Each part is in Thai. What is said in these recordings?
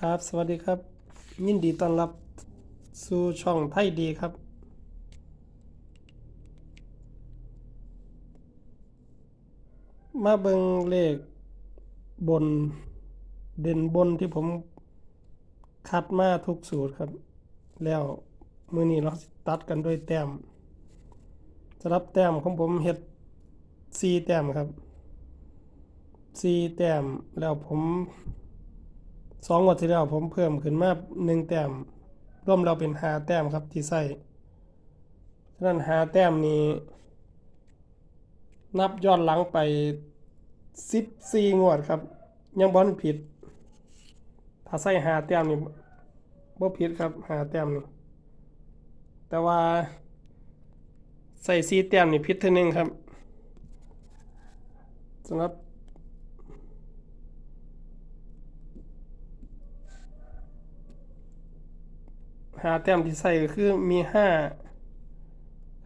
ครับสวัสดีครับ ยินดีต้อนรับสู่ช่องไทยดีครับ มาเบิงเลขบนเด่นบนที่ผมคัดมาทุกสูตรครับ แล้วมือนี้เราสิตัดกันด้วยแต้มสำหรับแต้มของผมเฮ็ดสี่แต้มครับสี่แต้มแล้วผม สองงวันที่แล้วผมเพิ่มขึ้นมาหนึ่งแต้มรวมเราเป็นหาแต้มครับที่ใส่ฉะนั้นหาแต้มนี้ นับย้อนหลังไปสิบสี่งวดครับ ยังบอลผิด ถ้าใส่หาแต้มนี่บ่ผิดครับหาแต้มนี่แต่ว่าใส่สี่แต้มนี่ผิดเท่านึงครับสำหรับ หาแต้มที่ใส่ก็คือมีห้า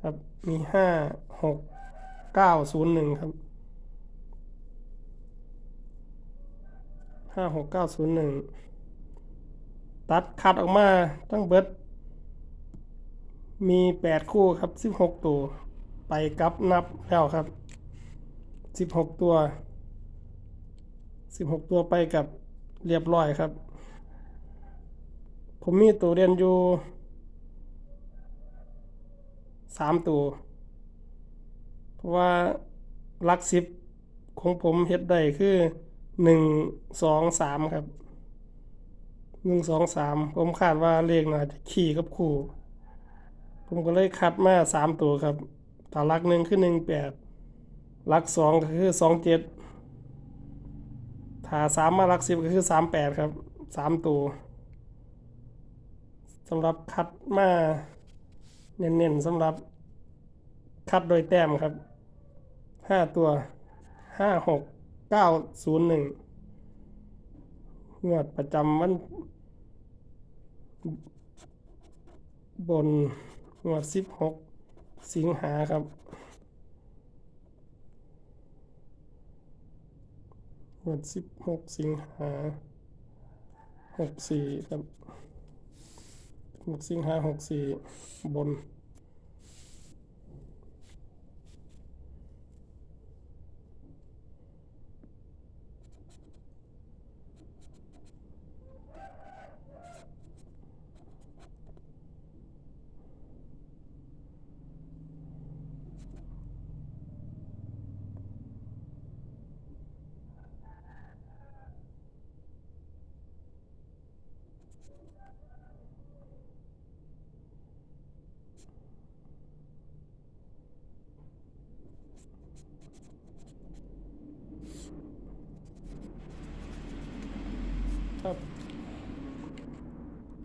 ครับมีห้าหกเก้าศูนย์หนึ่งครับห้าหกเก้าศูนย์หนึ่งตัดคัดออกมาตั้งเบิด มีแปดคู่ครับสิบหกตัว ไปกับนับแล้วครับสิบหกตัวสิบหกตัวไปกับเรียบร้อยครับ ผมมีตัวเรียนอยู่สามตัว เพราะว่าลักสิบของผมเฮ็ดได้คือหนึ่งสองสามครับหนึ่งสองสามผมคาดว่าเลขน่าจะขี่กับคู่ ผมก็เลยคัดมาสามตัวครับถ้าลักหนึ่งคือหนึ่งแปดลักสองก็คือสองเจ็ดถ้าสามมาลักสิบก็คือสามแปดครับสามตัว สำหรับคัดมาเน้นๆสำหรับคัดโดยแต้มครับห้าตัวห้าหกเก้าศูนย์หนึ่งงวดประจำวันบนงวดสิบหกสิงหาครับ งวดสิบหกสิงหาหกสี่ครับ หกสิงหาหกสี่บน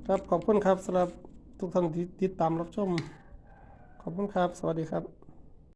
ครับขอบคุณครับสำหรับทุกท่านที่ติดตามรับชม ขอบคุณครับ สวัสดีครับ